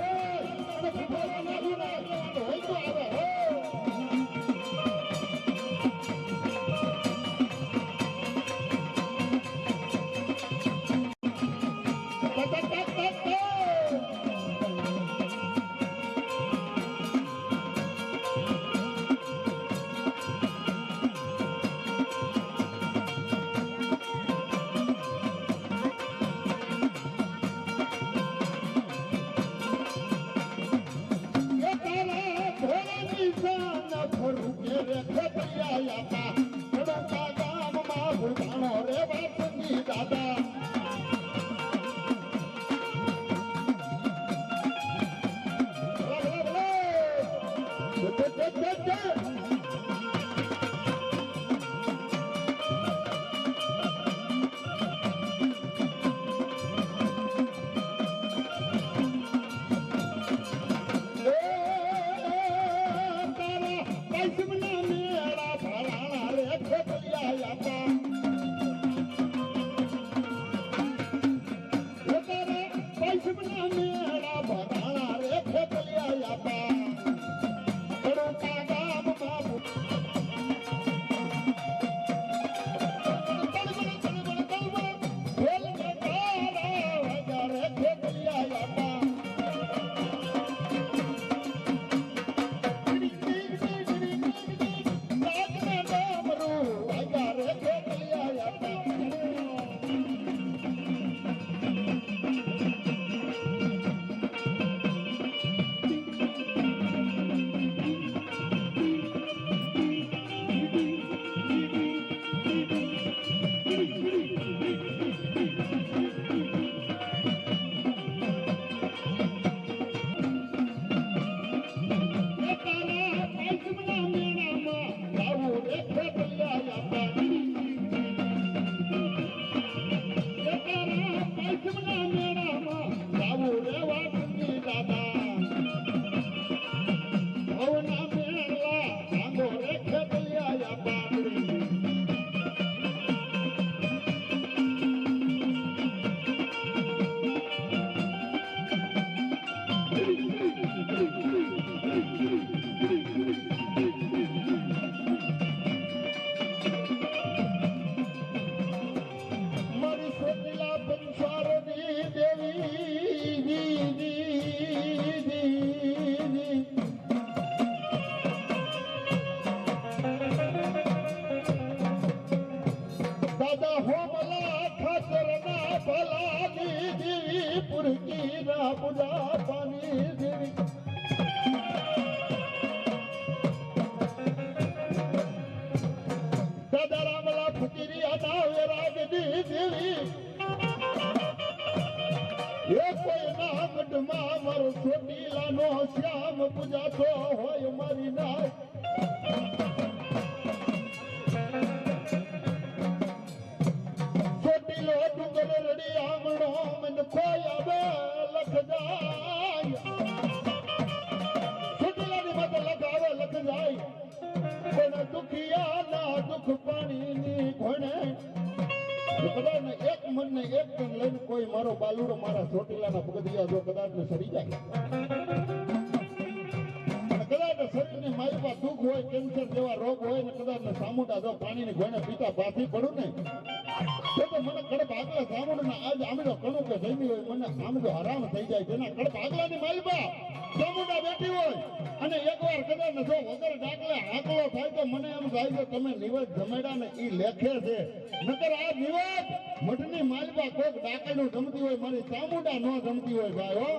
Woo! રે ખોપૈયા આપા થોડો કાગામમાં રે બાપની દાદા રાગની દેવી એ કોઈ ના ગઢમાં મારો ચોટીલાનો શ્યામ પૂજાતો હોય મારી ના ચોટીલો ડુંગર રડી આંગણો મને કોઈ આવે લખ જાય. ચોટીલાની માથે લખ આવે દુખિયા ના દુખ પાણીની કદાચ ને એક મન ને એક તન લઈને કોઈ મારો બાલુડો, મારા ચોટીલાના પગદિયા જો કદાચ ને સરી જાય. હોય, કેન્સર જેવા રોગ હોય ને કદાચ ને સામુંડા જો પાણીની ઘોણે પીતા પાછી પડું ને, તો તો મને કડપ આગલા સામુંડા આજ આમડો કણું કે જમી હોય, મને આમડો હરામ થઈ જાય. તેના કડપ આગલાની માલિકા ચામુંડા બેઠી હોય અને એકવાર કદાચ જો વગર દાખલે આકલો થાય તો મને એમ થાય કે તમે નિવેદ જમેડા ને એ લેખે છે. નકર આ નિવેદ મઠની માલિકા કોક ડાકલનું જમતી હોય, મારી ચામુંડા ન જમતી હોય ભાઈ